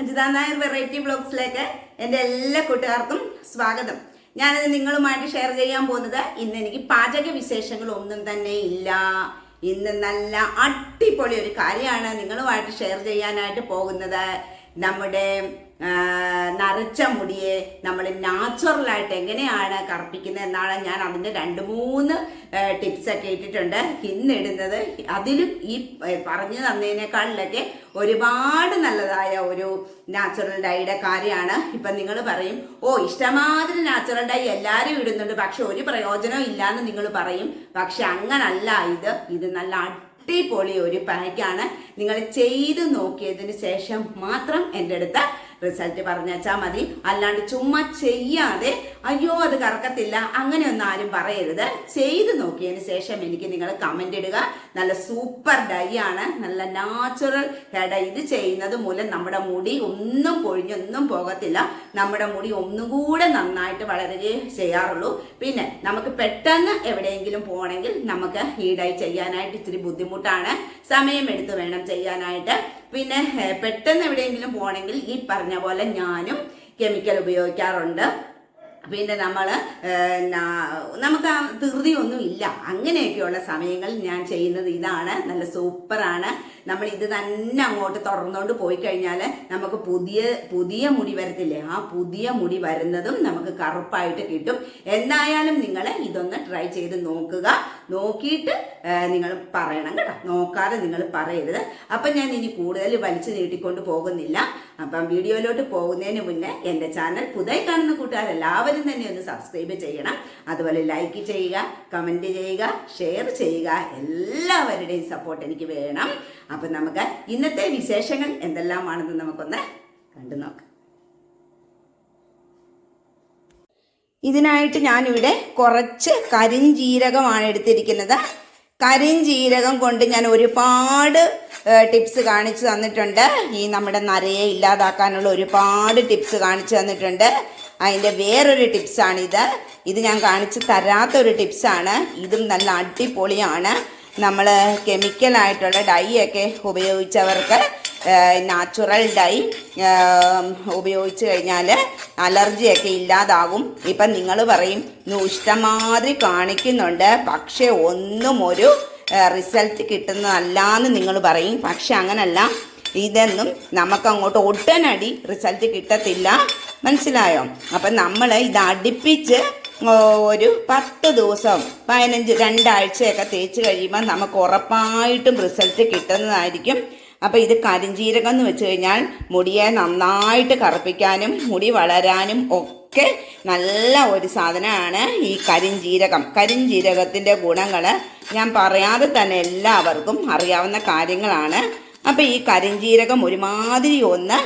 Ajitha Nair variety ബ്ലോഗ്സിലേക്ക് എന്റെ എല്ലാ കൂട്ടുകാർക്കും സ്വാഗതം. ഞാനത് നിങ്ങളുമായിട്ട് ഷെയർ ചെയ്യാൻ പോകുന്നത് ഇന്ന് എനിക്ക് പാചക വിശേഷങ്ങൾ ഒന്നും തന്നെ ഇല്ല. ഇന്ന് നല്ല അടിപൊളി ഒരു കാര്യമാണ് നിങ്ങളുമായിട്ട് ഷെയർ ചെയ്യാനായിട്ട് പോകുന്നത്. നമ്മുടെ നരച്ച മുടിയെ നമ്മൾ നാച്ചുറലായിട്ട് എങ്ങനെയാണ് കറുപ്പിക്കുന്നത് എന്നാണ് ഞാൻ അതിന്റെ രണ്ട് മൂന്ന് ടിപ്സൊക്കെ ഇട്ടിട്ടുണ്ട്. ഇന്നിടുന്നത് അതിലും ഈ പറഞ്ഞു തന്നതിനേക്കാളിലൊക്കെ ഒരുപാട് നല്ലതായ ഒരു നാച്ചുറൽ ഡൈയുടെ കാര്യമാണ്. ഇപ്പം നിങ്ങൾ പറയും ഓ ഇഷ്ടമാതിരി നാച്ചുറൽ ഡൈ എല്ലാവരും ഇടുന്നുണ്ട് പക്ഷെ ഒരു പ്രയോജനം ഇല്ലാന്ന് നിങ്ങൾ പറയും. പക്ഷെ അങ്ങനല്ല ഇത് ഇത് നല്ല അടിപൊളി ഒരു പാക്കാണ് നിങ്ങൾ ചെയ്ത് നോക്കിയതിന് ശേഷം മാത്രം എന്റെ അടുത്ത് റിസൾട്ട് പറഞ്ഞാൽ മതി. അല്ലാണ്ട് ചുമ്മാ ചെയ്യാതെ അയ്യോ അത് കറക്കത്തില്ല അങ്ങനെയൊന്നും ആരും പറയരുത്. ചെയ്ത് നോക്കിയതിന് ശേഷം എനിക്ക് നിങ്ങൾ കമന്റ് ഇടുക. നല്ല സൂപ്പർ ഡൈ ആണ്. നല്ല നാച്ചുറൽ ഹെയർ ഇത് ചെയ്യുന്നത് മൂലം നമ്മുടെ മുടി ഒന്നും പൊഴിഞ്ഞൊന്നും പോകത്തില്ല. നമ്മുടെ മുടി ഒന്നും കൂടെ നന്നായിട്ട് വളരുകയും ചെയ്യാറുള്ളൂ. പിന്നെ നമുക്ക് പെട്ടെന്ന് എവിടെയെങ്കിലും പോകണമെങ്കിൽ നമുക്ക് ഈ ഡൈ ചെയ്യാനായിട്ട് ഇച്ചിരി ബുദ്ധിമുട്ടാണ്. സമയമെടുത്ത് വേണം ചെയ്യാനായിട്ട്. പിന്നെ പെട്ടെന്ന് എവിടെയെങ്കിലും പോകണമെങ്കിൽ ഈ പറഞ്ഞ പോലെ ഞാനും കെമിക്കൽ ഉപയോഗിക്കാറുണ്ട്. പിന്നെ നമ്മൾ നമുക്ക് ധൃതിയൊന്നും ഇല്ല അങ്ങനെയൊക്കെയുള്ള സമയങ്ങളിൽ ഞാൻ ചെയ്യുന്നത് ഇതാണ്. നല്ല സൂപ്പറാണ്. നമ്മൾ ഇത് തന്നെ അങ്ങോട്ട് തുറന്നുകൊണ്ട് പോയി കഴിഞ്ഞാൽ നമുക്ക് പുതിയ പുതിയ മുടി വരത്തില്ലേ? ആ പുതിയ മുടി വരുന്നതും നമുക്ക് കറുപ്പായിട്ട് കിട്ടും. എന്തായാലും നിങ്ങൾ ഇതൊന്ന് ട്രൈ ചെയ്ത് നോക്കുക. നോക്കിയിട്ട് നിങ്ങൾ പറയണം കേട്ടോ. നോക്കാതെ നിങ്ങൾ പറയരുത്. അപ്പം ഞാൻ ഇനി കൂടുതൽ വലിച്ചു നീട്ടിക്കൊണ്ട് പോകുന്നില്ല. അപ്പം വീഡിയോയിലോട്ട് പോകുന്നതിന് മുന്നേ എന്റെ ചാനൽ പുതിയ കാണുന്ന കൂട്ടുകാരെല്ലാവരും തന്നെ ഒന്ന് സബ്സ്ക്രൈബ് ചെയ്യണം. അതുപോലെ ലൈക്ക് ചെയ്യുക കമന്റ് ചെയ്യുക ഷെയർ ചെയ്യുക. എല്ലാവരുടെയും സപ്പോർട്ട് എനിക്ക് വേണം. അപ്പം നമുക്ക് ഇന്നത്തെ വിശേഷങ്ങൾ എന്തെല്ലാമാണെന്ന് നമുക്കൊന്ന് കണ്ടു നോക്കാം. ഇതിനായിട്ട് ഞാനിവിടെ കുറച്ച് കരിഞ്ജീരകമാണ് എടുത്തിരിക്കുന്നത്. കരിഞ്ജീരകം കൊണ്ട് ഞാൻ ഒരുപാട് ടിപ്സ് കാണിച്ചു തന്നിട്ടുണ്ട്. ഈ നമ്മുടെ നരയെ ഇല്ലാതാക്കാനുള്ള ഒരുപാട് ടിപ്സ് കാണിച്ചു തന്നിട്ടുണ്ട്. അതിന്റെ വേറൊരു ടിപ്സാണിത് ഇത് ഞാൻ കാണിച്ച് തരാത്തൊരു ടിപ്സാണ് ഇതും നല്ല അടിപൊളിയാണ്. നമ്മൾ കെമിക്കലായിട്ടുള്ള ഡൈ ഒക്കെ ഉപയോഗിച്ചവർക്ക് നാച്ചുറൽ ഡൈ ഉപയോഗിച്ച് കഴിഞ്ഞാൽ അലർജിയൊക്കെ ഇല്ലാതാകും. ഇപ്പം നിങ്ങൾ പറയും "നു- ഇഷ്ടമാതിരി കാണിക്കുന്നുണ്ട്. പക്ഷേ ഒന്നും ഒരു റിസൾട്ട് കിട്ടുന്നതല്ല എന്ന് നിങ്ങൾ പറയും. പക്ഷെ അങ്ങനല്ല. ഇതൊന്നും നമുക്കങ്ങോട്ട് ഒട്ടനടി റിസൾട്ട് കിട്ടത്തില്ല. മനസ്സിലായോ? അപ്പം നമ്മൾ ഇത് അടുപ്പിച്ച് ഒരു പത്ത് ദിവസം പതിനഞ്ച് രണ്ടാഴ്ചയൊക്കെ തേച്ച് കഴിയുമ്പോൾ നമുക്ക് ഉറപ്പായിട്ടും റിസൾട്ട് കിട്ടുന്നതായിരിക്കും. അപ്പോൾ ഇത് കരിഞ്ജീരകം എന്ന് വെച്ച് കഴിഞ്ഞാൽ മുടിയെ നന്നായിട്ട് കറുപ്പിക്കാനും മുടി വളരാനും ഒക്കെ നല്ല ഒരു സാധനമാണ് ഈ കരിഞ്ചീരകം. കരിഞ്ജീരകത്തിന്റെ ഗുണങ്ങൾ ഞാൻ പറയാതെ തന്നെ എല്ലാവർക്കും അറിയാവുന്ന കാര്യങ്ങളാണ്. അപ്പോൾ ഈ കരിഞ്ചീരകം ഒരുമാതിരി ഒന്ന്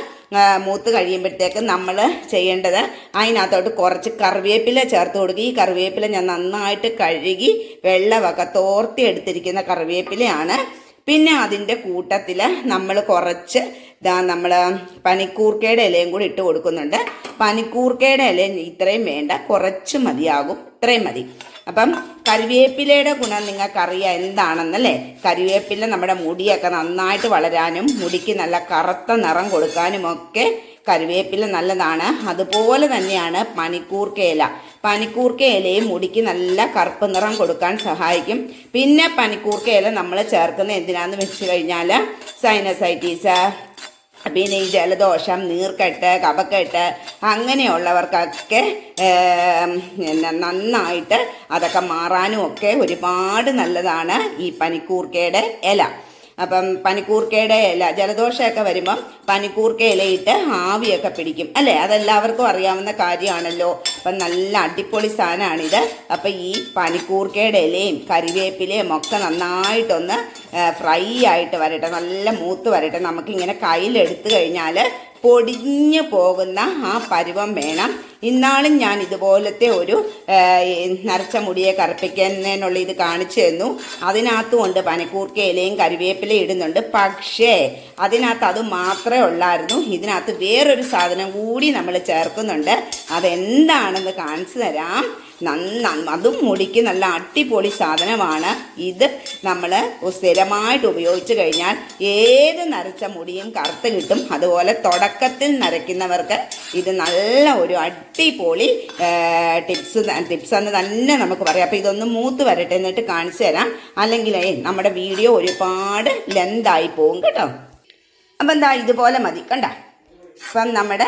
മൂത്ത് കഴിയുമ്പോഴത്തേക്ക് നമ്മൾ ചെയ്യേണ്ടത് അതിനകത്തോട്ട് കുറച്ച് കറിവേപ്പില ചേർത്ത് കൊടുക്കുക. ഈ കറിവേപ്പില ഞാൻ നന്നായിട്ട് കഴുകി വെള്ളമൊക്കെ തോർത്തി എടുത്തിരിക്കുന്ന കറിവേപ്പിലയാണ്. പിന്നെ അതിന്റെ കൂട്ടത്തിൽ നമ്മൾ കുറച്ച് ഇതാ നമ്മൾ പനിക്കൂർക്കയുടെ ഇലയും കൂടി ഇട്ട് കൊടുക്കുന്നുണ്ട്. പനിക്കൂർക്കയുടെ ഇല ഇത്രയും വേണ്ട കുറച്ച് മതിയാകും ഇത്രയും മതി. അപ്പം കറിവേപ്പിലയുടെ ഗുണം നിങ്ങൾക്കറിയാം എന്താണെന്നല്ലേ? കരിവേപ്പില നമ്മുടെ മുടിയൊക്കെ നന്നായിട്ട് വളരാനും മുടിക്ക് നല്ല കറുത്ത നിറം കൊടുക്കാനും ഒക്കെ കറിവേപ്പില നല്ലതാണ്. അതുപോലെ തന്നെയാണ് പനിക്കൂർക്കയില പനിക്കൂർക്കയിലയും മുടിക്ക് നല്ല കറുപ്പ് നിറം കൊടുക്കാൻ സഹായിക്കും. പിന്നെ പനിക്കൂർക്കയില നമ്മൾ ചേർക്കുന്ന എന്തിനാന്ന് വെച്ച് കഴിഞ്ഞാൽ സൈനസൈറ്റീസ് പിന്നെ ഈ ജലദോഷം നീർക്കെട്ട് കപക്കെട്ട് അങ്ങനെയുള്ളവർക്കൊക്കെ നന്നായിട്ട് അതൊക്കെ മാറാനും ഒക്കെ ഒരുപാട് നല്ലതാണ് ഈ പനിക്കൂർക്കയുടെ ഇല. അപ്പം പനിക്കൂർക്കയുടെ ഇല ജലദോഷമൊക്കെ വരുമ്പം പനിക്കൂർക്ക ഇലയിട്ട് ആവിയൊക്കെ പിടിക്കും. അല്ലേ? അതെല്ലാവർക്കും അറിയാവുന്ന കാര്യമാണല്ലോ. അപ്പം നല്ല അടിപൊളി സാധനമാണിത്. അപ്പം ഈ പനിക്കൂർക്കയുടെ ഇലയും കരിവേപ്പിലയും ഒക്കെ നന്നായിട്ടൊന്ന് ഫ്രൈ ആയിട്ട് വരട്ടെ നല്ല മൂത്ത് വരട്ടെ. നമുക്കിങ്ങനെ കയ്യിലെടുത്തു കഴിഞ്ഞാൽ പൊടിഞ്ഞു പോകുന്ന ആ പരുവം വേണം. ഇന്നാളും ഞാൻ ഇതുപോലത്തെ ഒരു നരച്ച മുടിയെ കറുപ്പിക്കുന്നതിനുള്ള ഇത് കാണിച്ചു തന്നു. അതിനകത്തും ഉണ്ട് പനിക്കൂർക്ക ഇലയും കരുവേപ്പിലയും ഇടുന്നുണ്ട്. പക്ഷേ അതിനകത്ത് അത് മാത്രമേ ഉള്ളായിരുന്നു. ഇതിനകത്ത് വേറൊരു സാധനം കൂടി നമ്മൾ ചേർക്കുന്നുണ്ട്. അതെന്താണെന്ന് കാണിച്ചു തരാം. നന്ന അതും മുടിക്ക് നല്ല അടിപൊളി സാധനമാണ്. ഇത് നമ്മൾ സ്ഥിരമായിട്ട് ഉപയോഗിച്ച് കഴിഞ്ഞാൽ ഏത് നരച്ച മുടിയും കറുത്ത് കിട്ടും. അതുപോലെ തുടക്കത്തിൽ നരയ്ക്കുന്നവർക്ക് ഇത് നല്ല ഒരു അടിപൊളി ടിപ്സ് ടിപ്സ് എന്ന് തന്നെ നമുക്ക് പറയാം. അപ്പോൾ ഇതൊന്ന് മൂത്ത് വരട്ടെ എന്നിട്ട് കാണിച്ചു തരാം. അല്ലെങ്കിൽ നമ്മുടെ വീഡിയോ ഒരുപാട് ലെന്തായി പോകും കേട്ടോ. അപ്പം എന്താ ഇതുപോലെ മതി. കണ്ട? അപ്പം നമ്മുടെ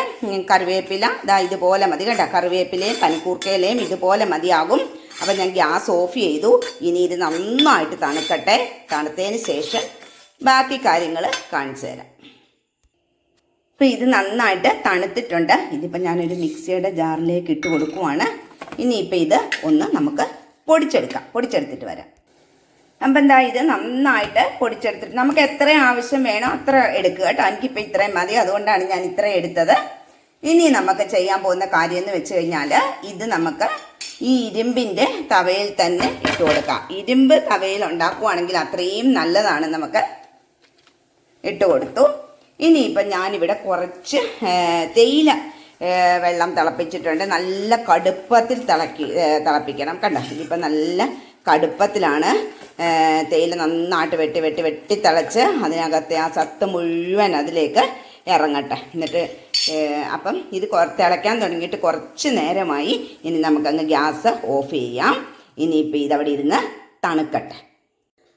കറിവേപ്പില ഇതാ ഇതുപോലെ മതി കേട്ടോ. കറിവേപ്പിലയും പനിക്കൂർക്കയിലയും ഇതുപോലെ മതിയാകും. അപ്പം ഞാൻ ഗ്യാസ് ഓഫ് ചെയ്തു. ഇനി ഇത് നന്നായിട്ട് തണുക്കട്ടെ. തണുത്തതിന് ശേഷം ബാക്കി കാര്യങ്ങൾ കാണിച്ചു തരാം. അപ്പം ഇത് നന്നായിട്ട് തണുത്തിട്ടുണ്ട്. ഇതിപ്പോൾ ഞാനൊരു മിക്സിയുടെ ജാറിലേക്ക് ഇട്ട് കൊടുക്കുവാണ്. ഇനിയിപ്പോൾ ഇത് ഒന്ന് നമുക്ക് പൊടിച്ചെടുക്കാം. പൊടിച്ചെടുത്തിട്ട് വരാം. അപ്പം എന്താ ഇത് നന്നായിട്ട് പൊടിച്ചെടുത്തിട്ട് നമുക്ക് എത്ര ആവശ്യം വേണോ അത്ര എടുക്കുക കേട്ടോ. എനിക്കിപ്പോൾ ഇത്രയും മതി. അതുകൊണ്ടാണ് ഞാൻ ഇത്രയും എടുത്തത്. ഇനി നമുക്ക് ചെയ്യാൻ പോകുന്ന കാര്യം എന്ന് വെച്ച് കഴിഞ്ഞാൽ ഇത് നമുക്ക് ഈ ഇരുമ്പിന്റെ തവയിൽ തന്നെ ഇട്ട് കൊടുക്കാം. ഇരുമ്പ് തവയിൽ ഉണ്ടാക്കുവാണെങ്കിൽ അത്രയും നല്ലതാണ് നമുക്ക്. ഇട്ട് കൊടുത്തു. ഇനിയിപ്പം ഞാനിവിടെ കുറച്ച് തേയില വെള്ളം തിളപ്പിച്ചിട്ടുണ്ട്. നല്ല കടുപ്പത്തിൽ തിളക്കി തിളപ്പിക്കണം കണ്ടോ? ഇതിപ്പം നല്ല കടുപ്പത്തിലാണ് തേയില നന്നായിട്ട് വെട്ടി വെട്ടി വെട്ടി തിളച്ച് അതിനകത്തെ ആ സത്ത് മുഴുവൻ അതിലേക്ക് ഇറങ്ങട്ടെ. എന്നിട്ട് അപ്പം ഇത് തിളയ്ക്കാൻ തുടങ്ങിയിട്ട് കുറച്ച് നേരമായി ഇനി നമുക്കങ്ങ് ഗ്യാസ് ഓഫ് ചെയ്യാം. ഇനിയിപ്പോൾ ഇതവിടെ ഇരുന്ന് തണുക്കട്ടെ.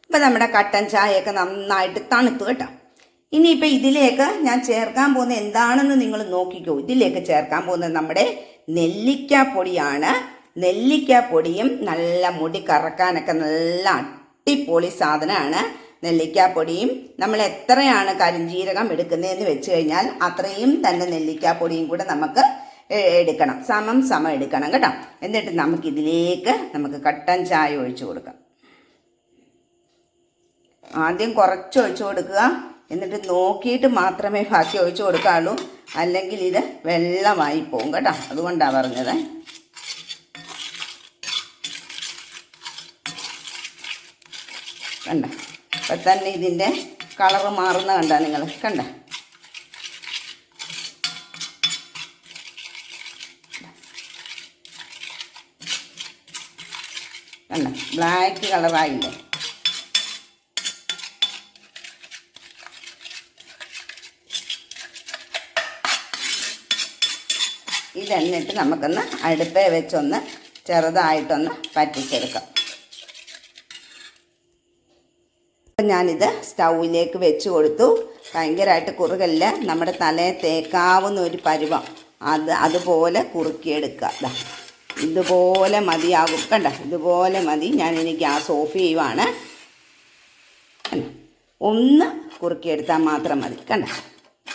ഇപ്പം നമ്മുടെ കട്ടൻ ചായയൊക്കെ നന്നായിട്ട് തണുത്തു കേട്ടോ. ഇനിയിപ്പോൾ ഇതിലേക്ക് ഞാൻ ചേർക്കാൻ പോകുന്ന എന്താണെന്ന് നിങ്ങൾ നോക്കിക്കോ. ഇതിലേക്ക് ചേർക്കാൻ പോകുന്നത് നമ്മുടെ നെല്ലിക്കാപ്പൊടിയാണ്. നെല്ലിക്കാപ്പൊടിയും നല്ല മുടി കറക്കാനൊക്കെ നല്ല അടിപൊളി സാധനമാണ്. നെല്ലിക്കാപ്പൊടിയും. നമ്മൾ എത്രയാണ് കരിഞ്ജീരകം എടുക്കുന്നതെന്ന് വെച്ച് കഴിഞ്ഞാൽ അത്രയും തന്നെ നെല്ലിക്കാപ്പൊടിയും കൂടെ നമുക്ക് എടുക്കണം. സമം സമം എടുക്കണം കേട്ടോ. എന്നിട്ട് നമുക്ക് ഇതിലേക്ക് നമുക്ക് കട്ടൻ ചായ ഒഴിച്ചു കൊടുക്കാം. ആദ്യം കുറച്ച് ഒഴിച്ചു കൊടുക്കുക. എന്നിട്ട് നോക്കിയിട്ട് മാത്രമേ ബാക്കി ഒഴിച്ചു കൊടുക്കാവുള്ളൂ അല്ലെങ്കിൽ ഇത് വെള്ളമായി പോകും കേട്ടോ. അതുകൊണ്ടാണ് പറഞ്ഞത്. കണ്ട? ഇപ്പം തന്നെ ഇതിന്റെ കളറ് മാറുന്ന കണ്ട നിങ്ങൾ കണ്ട? കണ്ട? ബ്ലാക്ക് കളറായില്ലേ? ഇതെന്നിട്ട് നമുക്കൊന്ന് അടുപ്പേ വെച്ചൊന്ന് ചെറുതായിട്ടൊന്ന് പറ്റിച്ചെടുക്കാം അപ്പം ഞാനിത് സ്റ്റൗവിലേക്ക് വെച്ച് കൊടുത്തു. ഭയങ്കരമായിട്ട് കുറുകല്ല. നമ്മുടെ തലയെ തേക്കാവുന്ന ഒരു പരുവം. അത് അതുപോലെ കുറുക്കിയെടുക്കുക. ഇതുപോലെ മതിയാകും. കണ്ട? ഇതുപോലെ മതി. ഞാൻ ഇനി ഗ്യാസ് ഓഫ് ചെയ്യുവാണ്? ഒന്ന് കുറുക്കിയെടുത്താൽ മാത്രം മതി. കണ്ട?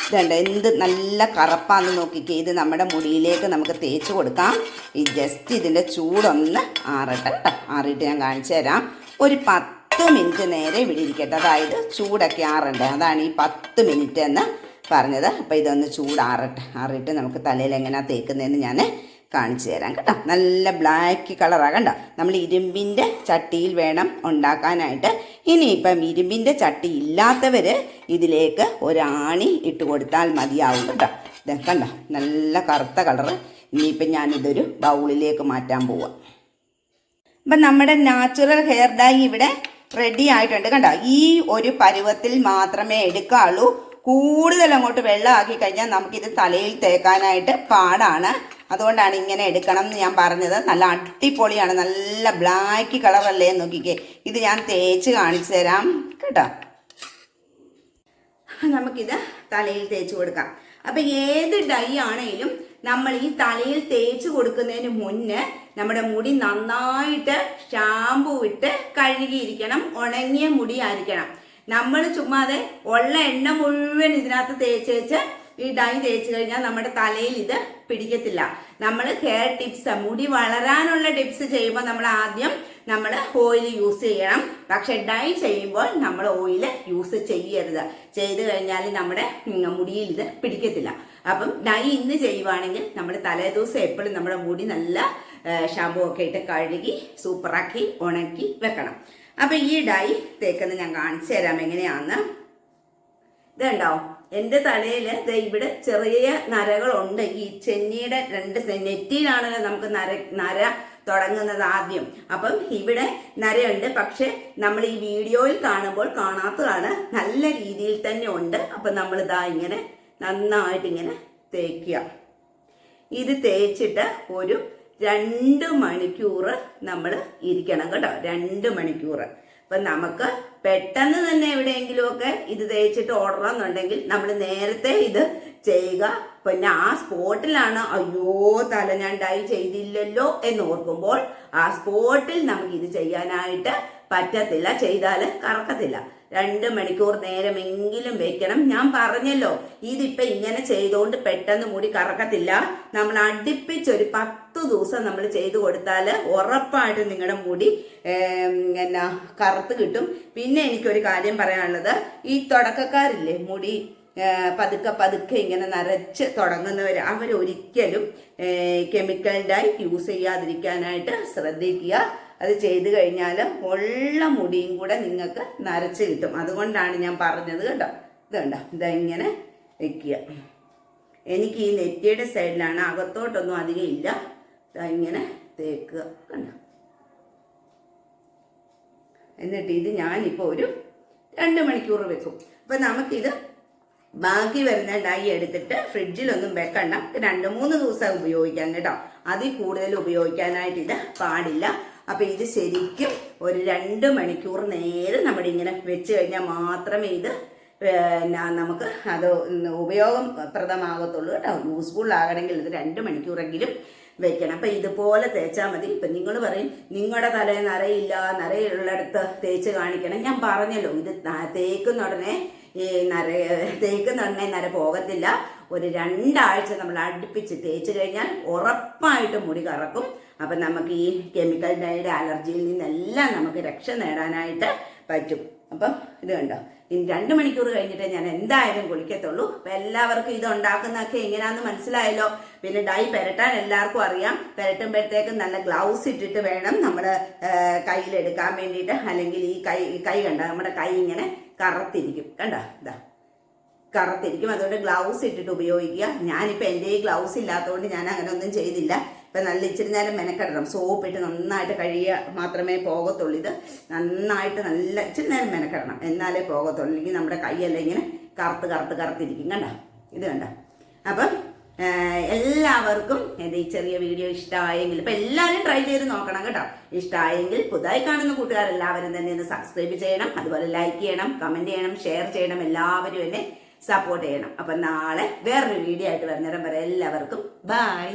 ഇതുണ്ട്. എന്ത് നല്ല കറുപ്പാന്ന് നോക്കിക്കേ. ഇത് നമ്മുടെ മുടിയിലേക്ക് നമുക്ക് തേച്ച് കൊടുക്കാം. ഈ ജസ്റ്റ് ഇതിന്റെ ചൂടൊന്ന് ആറട്ടെ. കേട്ടോ ആറിയിട്ട് ഞാൻ കാണിച്ചു തരാം. ഒരു പത്ത് മിനിറ്റ് നേരെ ഇവിടെ ഇരിക്കട്ടെ. അതായത് ചൂടൊക്കെ ആറണ്ടേ. അതാണ് ഈ പത്ത് മിനിറ്റ് എന്ന് പറഞ്ഞത്. അപ്പോൾ ഇതൊന്ന് ചൂടാറട്ടെ. ആറിയിട്ട് നമുക്ക് തലയിൽ എങ്ങനെയാണ് തേക്കുന്നതെന്ന് ഞാൻ കാണിച്ചു തരാം കേട്ടോ. നല്ല ബ്ലാക്ക് കളറാണ് കണ്ടോ? നമ്മൾ ഇരുമ്പിന്റെ ചട്ടിയിൽ വേണം ഉണ്ടാക്കാനായിട്ട്. ഇനിയിപ്പം ഇരുമ്പിന്റെ ചട്ടി ഇല്ലാത്തവർ ഇതിലേക്ക് ഒരാണി ഇട്ട് കൊടുത്താൽ മതിയാവും കേട്ടോ. ഇത് കണ്ടോ? നല്ല കറുത്ത കളറ് ഇനിയിപ്പം ഞാനിതൊരു ബൗളിലേക്ക് മാറ്റാൻ പോവാം. അപ്പം നമ്മുടെ നാച്ചുറൽ ഹെയർ ഡൈ ഇവിടെ റെഡി ആയിട്ടുണ്ട്. കണ്ട? ഈ ഒരു പരുവത്തിൽ മാത്രമേ എടുക്കാവുള്ളൂ കൂടുതൽ അങ്ങോട്ട് വെള്ളമാക്കി കഴിഞ്ഞാൽ നമുക്കിത് തലയിൽ തേക്കാനായിട്ട് പാടാണ്. അതുകൊണ്ടാണ് ഇങ്ങനെ എടുക്കണം എന്ന് ഞാൻ പറഞ്ഞത്. നല്ല അടിപൊളിയാണ്. നല്ല ബ്ലാക്ക് കളറല്ലേ നോക്കിക്കേ. ഇത് ഞാൻ തേച്ച് കാണിച്ചു തരാം. കേട്ടോ? നമുക്കിത് തലയിൽ തേച്ച് കൊടുക്കാം. അപ്പൊ ഏത് ഡൈ ആണെങ്കിലും നമ്മൾ ഈ തലയിൽ തേച്ച് കൊടുക്കുന്നതിന് മുന്നേ നമ്മുടെ മുടി നന്നായിട്ട് ഷാമ്പു ഇട്ട് കഴുകിയിരിക്കണം ഉണങ്ങിയ മുടി ആയിരിക്കണം. നമ്മൾ ചുമ്മാതെ ഉള്ള എണ്ണ മുഴുവൻ ഇതിനകത്ത് തേച്ച് വെച്ച് ഈ ഡൈ തേച്ച് കഴിഞ്ഞാൽ നമ്മുടെ തലയിൽ ഇത് പിടിക്കത്തില്ല. നമ്മൾ ഹെയർ ടിപ്സ് മുടി വളരാനുള്ള ടിപ്സ് ചെയ്യുമ്പോൾ നമ്മൾ ആദ്യം നമ്മൾ ഓയിൽ യൂസ് ചെയ്യണം. പക്ഷെ ഡൈ ചെയ്യുമ്പോൾ നമ്മൾ ഓയിൽ യൂസ് ചെയ്യരുത്. ചെയ്ത് കഴിഞ്ഞാൽ നമ്മുടെ മുടിയിൽ ഇത് പിടിക്കത്തില്ല. അപ്പം ഡൈ ഇന്ന് ചെയ്യുവാണെങ്കിൽ നമ്മുടെ തലേദിവസം എപ്പോഴും നമ്മുടെ മുടി നല്ല ഷാമ്പു ഒക്കെ ഇട്ട് കഴുകി സൂപ്പറാക്കി ഉണക്കി വെക്കണം. അപ്പം ഈ ഡൈ തേക്കുന്നത് ഞാൻ കാണിച്ചു തരാം എങ്ങനെയാണെന്ന് ഇതുണ്ടോ? എന്റെ തലയിൽ ഇവിടെ ചെറിയ നരകളുണ്ട്. ഈ ചെന്നിയുടെ രണ്ട് നെറ്റിയിലാണ് നെറ്റിയിലാണല്ലോ നമുക്ക് നര നര തുടങ്ങുന്നത് ആദ്യം. അപ്പം ഇവിടെ നരയുണ്ട്. പക്ഷെ നമ്മൾ ഈ വീഡിയോയിൽ കാണുമ്പോൾ കാണാത്തതാണ്. നല്ല രീതിയിൽ തന്നെ ഉണ്ട്. അപ്പം നമ്മൾ ഇതാ ഇങ്ങനെ നന്നായിട്ട് ഇങ്ങനെ തേക്കുക. ഇത് തേച്ചിട്ട് ഒരു രണ്ട് മണിക്കൂർ നമ്മൾ ഇരിക്കണം കേട്ടോ. രണ്ട് മണിക്കൂർ അപ്പം നമുക്ക് പെട്ടെന്ന് തന്നെ എവിടെയെങ്കിലുമൊക്കെ ഇത് തേച്ചിട്ട് ഓടണമെന്നുണ്ടെങ്കിൽ നമ്മൾ നേരത്തെ ഇത് ചെയ്യുക. പിന്നെ ആ സ്പോട്ടിലാണ് അയ്യോ തല ഞാൻ ഡൈ ചെയ്തില്ലല്ലോ എന്ന് ഓർക്കുമ്പോൾ ആ സ്പോട്ടിൽ നമുക്ക് ഇത് ചെയ്യാനായിട്ട് പറ്റത്തില്ല ചെയ്താൽ കറക്കത്തില്ല. രണ്ട് മണിക്കൂർ നേരമെങ്കിലും വെക്കണം. ഞാൻ പറഞ്ഞല്ലോ ഇതിപ്പോൾ ഇങ്ങനെ ചെയ്തുകൊണ്ട് പെട്ടെന്ന് മുടി കറക്കത്തില്ല. നമ്മൾ അടുപ്പിച്ചൊരു പത്ത് ദിവസം നമ്മൾ ചെയ്തു കൊടുത്താൽ ഉറപ്പായിട്ടും നിങ്ങളുടെ മുടി എന്നാ കറുത്ത് കിട്ടും. പിന്നെ എനിക്കൊരു കാര്യം പറയാനുള്ളത് ഈ തുടക്കക്കാരില്ലേ മുടി പതുക്കെ പതുക്കെ ഇങ്ങനെ നരച്ച് തുടങ്ങുന്നവർ അവരൊരിക്കലും കെമിക്കൽ ഡൈ യൂസ് ചെയ്യാതിരിക്കാനായിട്ട് ശ്രദ്ധിക്കുക. അത് ചെയ്തു കഴിഞ്ഞാൽ ഉള്ള മുടിയും കൂടെ നിങ്ങൾക്ക് നരച്ച് കിട്ടും. അതുകൊണ്ടാണ് ഞാൻ പറഞ്ഞത് കേട്ടോ. ഇത് കണ്ടോ? ഇതെങ്ങനെ വെക്കുക. എനിക്ക് ഈ നെറ്റിയുടെ സൈഡിലാണ് അകത്തോട്ടൊന്നും അധികം ഇല്ല. ഇങ്ങനെ തേക്കുക. കണ്ടോ? എന്നിട്ട് ഇത് ഞാനിപ്പോൾ ഒരു രണ്ട് മണിക്കൂർ വെക്കും. അപ്പം നമുക്കിത് ബാക്കി വരുന്ന ഡൈ എടുത്തിട്ട് ഫ്രിഡ്ജിലൊന്നും വെക്കണ്ട. രണ്ട് മൂന്ന് ദിവസം ഉപയോഗിക്കാം കേട്ടോ. അതിൽ കൂടുതൽ ഉപയോഗിക്കാനായിട്ട് ഇത് പാടില്ല. അപ്പൊ ഇത് ശരിക്കും ഒരു രണ്ട് മണിക്കൂർ നേരം നമ്മൾ ഇങ്ങനെ വെച്ച് കഴിഞ്ഞാൽ മാത്രമേ ഇത് നമുക്ക് അത് ഉപയോഗപ്രദമാകത്തുള്ളൂ കേട്ടോ. യൂസ്ഫുൾ ആകണമെങ്കിൽ ഇത് രണ്ട് മണിക്കൂറെങ്കിലും വെക്കണം. അപ്പൊ ഇതുപോലെ തേച്ചാൽ മതി. ഇപ്പൊ നിങ്ങൾ പറയും നിങ്ങളുടെ തലയിൽ നരയില്ല നരയുള്ളിടത്ത് തേച്ച് കാണിക്കണം. ഞാൻ പറഞ്ഞല്ലോ ഇത് തേക്കുന്ന ഉടനെ ഈ നര തേക്കുന്ന ഉടനെ നര പോകത്തില്ല. ഒരു രണ്ടാഴ്ച നമ്മൾ അടുപ്പിച്ച് തേച്ച് കഴിഞ്ഞാൽ ഉറപ്പായിട്ട് മുടി കറക്കും. അപ്പം നമുക്ക് ഈ കെമിക്കൽ ഡൈയുടെ അലർജിയിൽ നിന്നെല്ലാം നമുക്ക് രക്ഷ നേടാനായിട്ട് പറ്റും. അപ്പം ഇത് കണ്ടോ? ഇനി രണ്ട് മണിക്കൂർ കഴിഞ്ഞിട്ട് ഞാൻ എന്തായാലും കുളിക്കത്തുള്ളൂ. അപ്പം എല്ലാവർക്കും ഇത് ഉണ്ടാക്കുന്നതൊക്കെ എങ്ങനെയാണെന്ന് മനസ്സിലായല്ലോ. പിന്നെ ഡൈ പെരട്ടാൻ എല്ലാവർക്കും അറിയാം. പെരട്ടുമ്പോഴത്തേക്കും നല്ല ഗ്ലൗസ് ഇട്ടിട്ട് വേണം നമ്മൾ കയ്യിലെടുക്കാൻ വേണ്ടിയിട്ട്. അല്ലെങ്കിൽ ഈ കൈ കൈ കണ്ട? നമ്മുടെ കൈ ഇങ്ങനെ കറത്തിരിക്കും. കണ്ട? ഇതാ. കറത്തിരിക്കും. അതുകൊണ്ട് ഗ്ലൗസ് ഇട്ടിട്ട് ഉപയോഗിക്കുക. ഞാനിപ്പോൾ എന്റെ ഈ ഗ്ലൗസ് ഇല്ലാത്തതുകൊണ്ട് ഞാൻ അങ്ങനെ ഒന്നും ചെയ്തില്ല. ഇപ്പം നല്ല ഇച്ചിരി നേരം മെനക്കെടണം. സോപ്പ് ഇട്ട് നന്നായിട്ട് കഴിയുക മാത്രമേ പോകത്തുള്ളൂ. ഇത് നന്നായിട്ട് നല്ല ഇച്ചിരി നേരം മെനക്കെടണം. എന്നാലേ പോകത്തുള്ളൂ. അല്ലെങ്കിൽ നമ്മുടെ കൈയെല്ലാം ഇങ്ങനെ കറുത്ത് കറുത്ത് കറുത്തിരിക്കും. കണ്ട? ഇത് കണ്ട? അപ്പം എല്ലാവർക്കും എന്റെ ഈ ചെറിയ വീഡിയോ ഇഷ്ടമായെങ്കിൽ ഇപ്പം എല്ലാവരും ട്രൈ ചെയ്ത് നോക്കണം കേട്ടോ. ഇഷ്ടമായെങ്കിൽ പുതുതായി കാണുന്ന കൂട്ടുകാരെല്ലാവരും തന്നെ ഒന്ന് സബ്സ്ക്രൈബ് ചെയ്യണം. അതുപോലെ ലൈക്ക് ചെയ്യണം കമന്റ് ചെയ്യണം ഷെയർ ചെയ്യണം. എല്ലാവരും എന്നെ സപ്പോർട്ട് ചെയ്യണം. അപ്പം നാളെ വേറൊരു വീഡിയോ ആയിട്ട് വരുന്നേരം വരെ എല്ലാവർക്കും ബൈ.